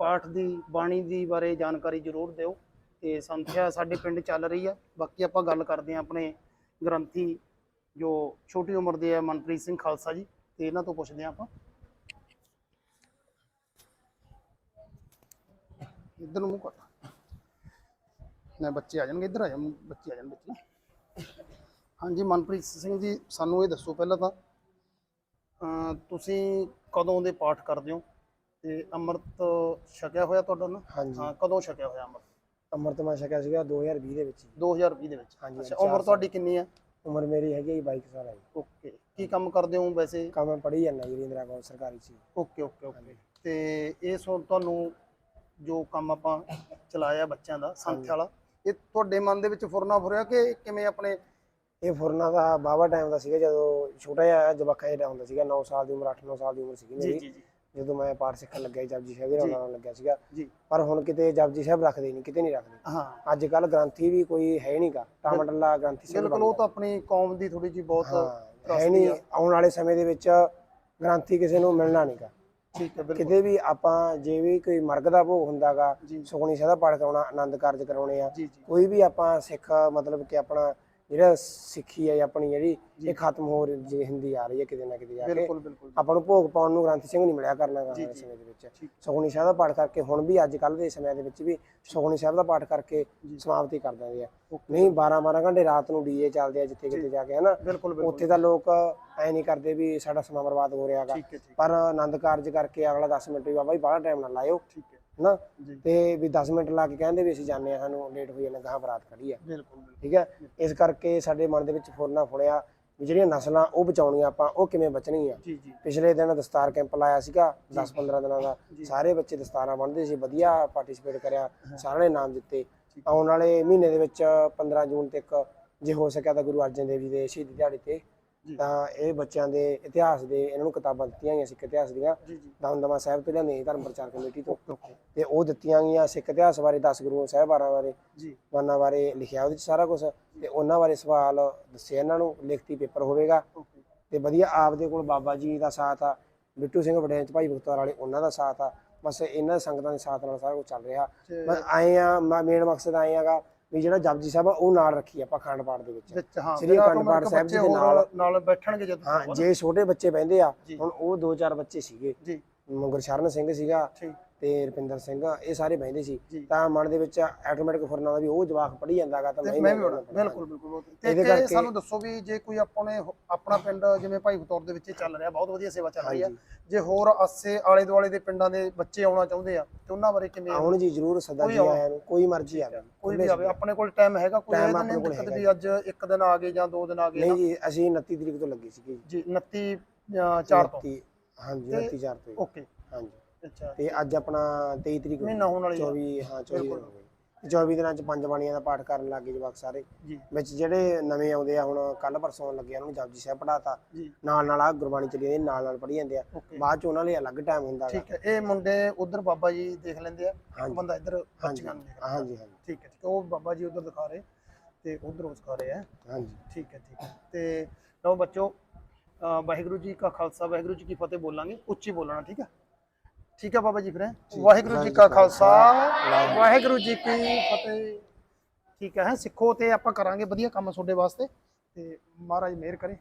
ਪਾਠ ਦੀ, ਬਾਣੀ ਦੀ ਬਾਰੇ ਜਾਣਕਾਰੀ ਜ਼ਰੂਰ ਦਿਓ ਤੇ ਸੰਥਿਆ ਸਾਡੇ ਪਿੰਡ ਚੱਲ ਰਹੀ ਆ। ਬਾਕੀ ਆਪਾਂ ਗੱਲ ਕਰਦੇ ਹਾਂ ਆਪਣੇ ਗ੍ਰੰਥੀ, ਜੋ ਛੋਟੀ ਉਮਰ ਦੇ ਆ ਮਨਪ੍ਰੀਤ ਸਿੰਘ ਖਾਲਸਾ ਜੀ, ਤੇ ਇਹਨਾਂ ਤੋਂ ਪੁੱਛਦੇ ਹਾਂ ਆਪਾਂ। ਇੱਧਰ ਨੂੰ ਮੂੰਹ ਕਰ ਨਾ ਬੱਚੇ ਆ ਜਾਣਗੇ, ਇੱਧਰ ਆ ਜਾ ਬੱਚੇ ਆ ਜਾਣ ਬੱਚੇ ਹਾਂਜੀ, ਮਨਪ੍ਰੀਤ ਸਿੰਘ ਜੀ, ਸਾਨੂੰ ਇਹ ਦੱਸੋ ਪਹਿਲਾਂ ਤਾਂ ਤੁਸੀਂ ਕਦੋਂ ਦੇ ਪਾਠ ਕਰਦੇ ਹੋ? ਤੇ ਅੰਮ੍ਰਿਤ ਛਕਿਆ ਹੋਇਆ ਤੁਹਾਡਾ ਨਾ? ਹਾਂਜੀ। ਹਾਂ ਕਦੋਂ ਛਕਿਆ ਹੋਇਆ ਅੰਮ੍ਰਿਤ? ਅੰਮ੍ਰਿਤ ਮੈਂ ਛਕਿਆ ਸੀਗਾ 2020 ਦੇ ਵਿੱਚ 2020 ਦੇ ਵਿੱਚ। ਹਾਂਜੀ, ਅੱਛਾ ਉਮਰ। ਤੁਹਾਡੀ ਕਿੰਨੀ ਹੈ? ਉਮਰ ਮੇਰੀ ਹੈਗੀ ਹੈ 22 ਸਾਲ ਹੈ ਓਕੇ ਕੀ ਕੰਮ ਕਰਦੇ ਹੋ ਵੈਸੇ? ਕੰਮ ਪੜ੍ਹੀ ਜਾਂਦਾ ਜੀ ਇੰਦਰਾ ਕਾਲਜ ਸਰਕਾਰੀ ਸੀ ਓਕੇ ਓਕੇ ਓਕੇ। ਤੇ ਇਹ ਸੋ ਤੁਹਾਨੂੰ ਜੋ ਕੰਮ ਆਪਾਂ ਚਲਾਇਆ ਬੱਚਿਆਂ ਦਾ ਸੰਥਿਆ ਵਾਲਾ ਇਹ ਤੁਹਾਡੇ ਮਨ ਦੇ ਵਿੱਚ ਫੁਰਨਾ ਫੁਰਿਆ ਕਿ ਕਿਵੇਂ ਆਪਣੇ ਇਹ ਫੁਰਨਾ ਦਾ ਬਾਵਾ ਟਾਈਮ ਦਾ ਸੀਗਾ ਜਦੋਂ ਛੋਟਾ ਜਿਹਾ ਜਵਾਕਾ ਜਿਹੜਾ ਹੁੰਦਾ ਸੀਗਾ 9 ਸਾਲ ਦੀ ਉਮਰ 8-9 ਸਾਲ ਦੀ ਉਮਰ ਸੀਗੀ ਮੇਰੀ। ਜੀ ਜੀ। ਜਦੋਂ ਮੈਂ ਪਾਠ ਸਿੱਖਣ ਲੱਗਿਆ ਜਪਜੀ ਸਾਹਿਬ ਦੇ। ਨਾਲ ਲੱਗਿਆ ਸੀਗਾ। ਪਰ ਹੁਣ ਕਿਤੇ ਜਪਜੀ ਸਾਹਿਬ ਰੱਖਦੇ ਨਹੀਂ ਕਿਤੇ ਨਹੀਂ ਰੱਖਦੇ। ਹਾਂ। ਅੱਜ ਕੱਲ ਗ੍ਰੰਥੀ ਵੀ ਕੋਈ ਹੈ ਨਹੀਂਗਾ ਟਾਮਟੱਲਾ ਗ੍ਰੰਥੀ ਸਿੰਘ ਬਿਲਕੁਲ ਉਹ ਤਾਂ ਆਪਣੀ ਕੌਮ ਦੀ ਥੋੜੀ ਜੀ ਬਹੁਤ ਹਾਂ ਨਹੀਂ। ਆਉਣ ਵਾਲੇ ਸਮੇਂ ਦੇ ਵਿੱਚ ਗ੍ਰੰਥੀ ਕਿਸੇ ਨੂੰ ਮਿਲਣਾ ਨਹੀਂਗਾ ਠੀਕ ਹੈ ਬਿਲਕੁਲ। ਕਿਤੇ ਵੀ ਆਪਾਂ ਜੇ ਵੀ ਕੋਈ ਮਰਗ ਦਾ ਭੋਗ ਹੁੰਦਾਗਾ ਸੁਖਣੀ ਸਾਹਿਬ ਦਾ ਪਾਠ ਕਰਾਉਣਾ ਆਨੰਦ ਕਾਰਜ ਕਰਾਉਣੇ ਆ। ਕੋਈ ਵੀ ਆਪਾਂ ਸਿੱਖ ਮਤਲਬ ਕਿ ਆਪਣਾ ਜਿਹੜਾ ਸਿੱਖੀ ਹੈ ਆਪਣੀ ਜਿਹੜੀ ਇਹ ਖਤਮ ਹੋ ਰਹੀ ਹੁੰਦੀ ਆ ਰਹੀ ਹੈ ਕਿਤੇ ਨਾ ਕਿਤੇ ਜਾ ਕੇ। ਬਿਲਕੁਲ ਬਿਲਕੁਲ। ਆਪਾਂ ਨੂੰ ਭੋਗ ਪਾਉਣ ਨੂੰ ਗ੍ਰੰਥ ਸਿੰਘ ਨਹੀਂ ਮਿਲਿਆ ਕਰਨਾ ਗਾ ਜੀ, ਇਸ ਜੀ। ਸਮੇਂ ਦੇ ਵਿੱਚ। ਸੁਖਣੀ ਸਾਹਿਬ ਦਾ ਪਾਠ ਕਰਕੇ ਹੁਣ ਵੀ ਅੱਜ ਕੱਲ ਦੇ ਸਮੇਂ ਦੇ ਵਿੱਚ ਵੀ ਸੁਖਣੀ ਸਾਹਿਬ ਦਾ ਪਾਠ ਕਰਕੇ ਜੀ। ਸਮਾਪਤੀ ਕਰ ਦਿੰਦੇ ਆ। ਨਹੀਂ 12 12 ਘੰਟੇ ਰਾਤ ਨੂੰ ਡੀਜੇ ਚੱਲਦੇ ਆ ਜਿੱਥੇ ਕਿਤੇ ਜਾ। ਕੇ ਹਨਾ? ਉੱਥੇ ਤਾਂ ਲੋਕ ਐ ਨਹੀਂ ਕਰਦੇ ਵੀ ਸਾਡਾ ਸਮਾਂ ਬਰਬਾਦ ਹੋ ਰਿਹਾਗਾ ਪਰ ਆਨੰਦ ਕਾਰਜ ਕਰਕੇ ਅਗਲਾ 10 ਮਿੰਟ ਵੀ ਬਾਬਾ ਜੀ ਬਾਹਲਾ ਟਾਈਮ ਨਾ ਲਾਇਓ। ਜੀ। ਤੇ ਵੀ 10 ਮਿੰਟ ਲਾ ਕੇ ਕਹਿੰਦੇ ਵੀ ਅਸੀਂ ਜਾਂਦੇ ਆ ਸਾਨੂੰ ਲੇਟ ਹੋ ਜਾਣਾ ਗਾਂ ਬਰਾਤ ਖੜੀ ਆ ਬਿਲਕੁਲ ਠੀਕ ਹੈ? ਇਸ ਕਰਕੇ ਸਾਡੇ ਮਨ ਦੇ ਵਿੱਚ ਫੁਰਨਾ ਫੁੜਿਆ ਵੀ ਜਿਹੜੀਆਂ ਨਸਲਾਂ ਉਹ ਬਚਾਉਣੀਆਂ ਆਪਾਂ ਉਹ ਕਿਵੇਂ ਜੀ ਪਿਛਲੇ ਦਿਨ ਦਸਤਾਰ ਕੈਂਪ ਲਾਇਆ ਸੀਗਾ 10-15 ਦਿਨਾਂ ਦਾ। ਸਾਰੇ ਬੱਚੇ ਦਸਤਾਰਾਂ ਬੰਨ੍ਹਦੇ ਸੀ ਵਧੀਆ ਪਾਰਟਿਸਿਪੇਟ ਕਰਿਆ ਸਾਰਿਆਂ ਨੇ ਨਾਮ ਦਿੱਤੇ। ਆਉਣ ਵਾਲੇ ਮਹੀਨੇ ਦੇ ਵਿੱਚ 15 ਜੂਨ ਤੱਕ ਜੇ ਹੋ ਸਕਿਆ ਤਾਂ ਗੁਰੂ ਅਰਜਨ ਦੇਵ ਜੀ ਦੇ ਸ਼ਹੀਦੀ ਦਿਹਾੜੇ ਤੇ। ਤਾਂ ਇਹ ਬੱਚਿਆਂ ਦੇ ਇਤਿਹਾਸ ਦੇ ਇਹਨਾਂ ਨੂੰ ਕਿਤਾਬਾਂ ਦਿੱਤੀਆਂ ਗਈਆਂ ਸਿੱਖ ਇਤਿਹਾਸ ਦੀਆਂ। ਦਮਦਮਾ ਸਾਹਿਬ ਤੋਂ ਲਿਆਂਦੀਆਂ ਧਰਮ ਪ੍ਰਚਾਰ ਕਮੇਟੀ ਤੋਂ। ਤੇ ਉਹ ਦਿੱਤੀਆਂ ਗਈਆਂ ਸਿੱਖ ਇਤਿਹਾਸ ਬਾਰੇ 10 ਗੁਰੂਆਂ ਸਾਹਿਬਾਨਾਂ ਬਾਰੇ ਜੀ। ਵਾਨਾਂ ਬਾਰੇ ਲਿਖਿਆ ਉਹਦੇ 'ਚ ਸਾਰਾ ਕੁਝ ਤੇ ਉਹਨਾਂ ਬਾਰੇ ਸਵਾਲ ਦੱਸੇ ਇਹਨਾਂ ਨੂੰ ਲਿਖਤੀ ਪੇਪਰ ਹੋਵੇਗਾ। ਤੇ ਵਧੀਆ ਆਪਦੇ ਕੋਲ ਬਾਬਾ ਜੀ ਦਾ ਸਾਥ ਆ ਬਿੱਟੂ ਸਿੰਘ ਵੜੈਂਚ ਭਾਈ ਬਖਤੌਰ ਵਾਲੇ ਉਹਨਾਂ ਦਾ ਸਾਥ ਆ। ਬਸ ਇਹਨਾਂ ਸੰਗਤਾਂ ਦੇ ਸਾਥ ਨਾਲ ਸਾਰਾ ਕੁਝ ਚੱਲ ਰਿਹਾ। ਬਸ ਆਏ ਆ ਮੇਨ ਮਕਸਦ ਆਏ ਆਗਾ ਵੀ ਜਿਹੜਾ ਜਪਜੀ ਸਾਹਿਬ ਆ ਉਹ ਨਾਲ ਰੱਖੀ ਆਪਾਂ ਅਖੰਡ ਪਾਠ ਦੇ ਵਿੱਚ। ਵਿੱਚ ਹਾਂ ਸ੍ਰੀ ਅਖੰਡ ਪਾਠ ਸਾਹਿਬ ਜੀ ਦੇ ਨਾਲ- ਨਾਲ ਬੈਠਣਗੇ ਜਦੋਂ ਹਾਂ ਜੇ ਛੋਟੇ ਬੱਚੇ ਬਹਿੰਦੇ ਆ। ਹੁਣ ਉਹ ਦੋ ਚਾਰ ਬੱਚੇ ਸੀਗੇ। ਜੀ। ਗੁਰਸ਼ਰਨ ਸਿੰਘ ਸੀਗਾ ਠੀਕ। ਤੇ ਰੁਪਿੰਦਰ ਸਿੰਘ ਇਹ ਸਾਰੇ ਬਹਿੰਦੇ ਸੀ। ਤਾਂ ਮਨ ਦੇ ਵਿੱਚ ਆਟੋਮੈਟਿਕ ਫੁਰਨਾ ਦਾ ਵੀ ਉਹ ਜਵਾਕ ਪੜ੍ਹੀ ਜਾਂਦਾਗਾ ਤਾਂ ਮੈਂ ਵੀ ਹੋਣਾ ਬਿਲਕੁਲ ਬਿਲਕੁਲ। ਇਹਦੇ ਕਰਕੇ- ਸਾਨੂੰ ਦੱਸੋ ਵੀ ਜੇ ਕੋਈ ਆਪਣੇ ਆਪਣਾ ਪਿੰਡ ਜਿਵੇਂ ਭਾਈ ਬਤੌਰ ਦੇ ਵਿੱਚ ਚੱਲ ਰਿਹਾ ਬਹੁਤ ਵਧੀਆ ਸੇਵਾ ਚੱਲ ਰਹੀ ਆ। ਜੇ ਹੋਰ ਆਸੇ ਆਲੇ ਦੁਆਲੇ ਦੇ ਪਿੰਡਾਂ ਦੇ ਬੱਚੇ ਆਉਣਾ ਚਾਹੁੰਦੇ ਆ ਤੇ ਉਹਨਾਂ ਬਾਰੇ ਕਿਵੇਂ ਆਉਣ ਜੀ ਜ਼ਰੂਰ ਸਦਾ ਜੀ। ਆਇਆਂ ਨੂੰ ਕੋਈ ਮਰਜ਼ੀ ਆਵੇ। ਕੋਈ ਵੀ ਆਵੇ ਆਪਣੇ ਕੋਲ ਟਾਈਮ ਹੈਗਾ ਕੋਈ ਇਹ ਤਾਂ ਨਹੀਂ ਦਿੱਕਤ ਵੀ ਅੱਜ ਇੱਕ ਦਿਨ ਆ ਗਏ ਜਾਂ ਦੋ ਦਿਨ ਆ ਗਏ ਨਹੀਂ ਜੀ ਅਸੀਂ 29 ਤਰੀਕ ਤੋਂ ਲੱਗੇ ਸੀਗੇ ਜੀ। ਜੀ 29 4 ਤੋਂ। 29 ਹਾਂਜੀ ਤੇ- 29 ਚਾਰ ਤੋਂ ਜੀ। ਓਕੇ। ਹਾਂਜੀ। ਅੱਛਾ। ਤੇ ਅੱਜ ਆਪਣਾ 23 ਤਰੀਕ ਮਹੀਨਾ ਹੋਣ ਵਾਲੀ ਆ। 24 ਹਾਂ 24 ਦਿਨ ਬਿਲਕੁਲ। ਹੋ ਗਏ ਤੇ 24 ਦਿਨਾਂ ਚ ਪੰਜ ਬਾਣੀਆਂ ਦਾ ਪਾਠ ਕਰਨ ਲੱਗੇ ਜਵਾਕ ਸਾਰੇ। ਜੀ। ਵਿੱਚ ਜਿਹੜੇ ਨਵੇਂ ਆਉਂਦੇ ਆ ਹੁਣ ਕੱਲ ਪਰਸੋਂ ਆਉਣ ਲੱਗੇ ਆ, ਉਹਨਾਂ ਨੂੰ ਜਪਜੀ ਸਾਹਿਬ ਪੜਾਤਾ ਜੀ। ਨਾਲ ਨਾਲ ਆ ਗੁਰਬਾਣੀ ਚੱਲੀ ਜਾਂਦੀ ਨਾਲ ਨਾਲ ਪੜ੍ਹੀ ਜਾਂਦੇ ਆ। ਓਕੇ। ਬਾਅਦ ਚ ਉਹਨਾਂ ਲਈ ਅਲੱਗ ਟਾਈਮ ਹੁੰਦਾ ਗਾ। ਠੀਕ ਹੈ। ਇਹ ਮੁੰਡੇ ਉਧਰ ਬਾਬਾ ਜੀ ਦੇਖ ਲੈਂਦੇ ਆ। ਇੱਕ ਹਾਂਜੀ। ਬੰਦਾ ਇੱਧਰ ਹਾਂਜੀ। ਬੱਚੀਆਂ ਨੂੰ ਦੇਖ। ਹਾਂਜੀ ਹਾਂਜੀ। ਠੀਕ ਹੈ ਠੀਕ ਹੈ। ਉਹ ਬਾਬਾ ਜੀ ਉਧਰ ਦਿਖਾ ਰਹੇ ਤੇ ਉਧਰ ਉਹ ਦਿਖਾ ਰਹੇ ਆ। ਹਾਂਜੀ। ਠੀਕ ਹੈ ਠੀਕ ਹੈ। ਤੇ ਲਓ ਬੱਚੋ ਅਹ ਵਾਹਿਗੁਰੂ ਜੀ ਕਾ ਖਾਲਸਾ ਵਾਹਿਗੁਰੂ ਜੀ ਕੀ ਫਤਿਹ ਬੋਲਾਂਗੇ। ਉੱਚੀ ਬੋਲਣਾ ਠੀਕ ਹੈ? ਠੀਕ ਹੈ ਬਾਬਾ ਜੀ ਫਿਰ? ਵਾਹਿਗੁਰੂ ਜੀ ਕਾ ਖਾਲਸਾ। ਵਾਹਿਗੁਰੂ ਜੀ ਕੀ ਫਤਿਹ। ਠੀਕ ਹੈ? ਸਿੱਖੋ ਤੇ ਆਪਾਂ ਕਰਾਂਗੇ ਵਧੀਆ ਕੰਮ ਤੁਹਾਡੇ ਵਾਸਤੇ। ਤੇ ਮਹਾਰਾਜ ਮਿਹਰ ਕਰੇ।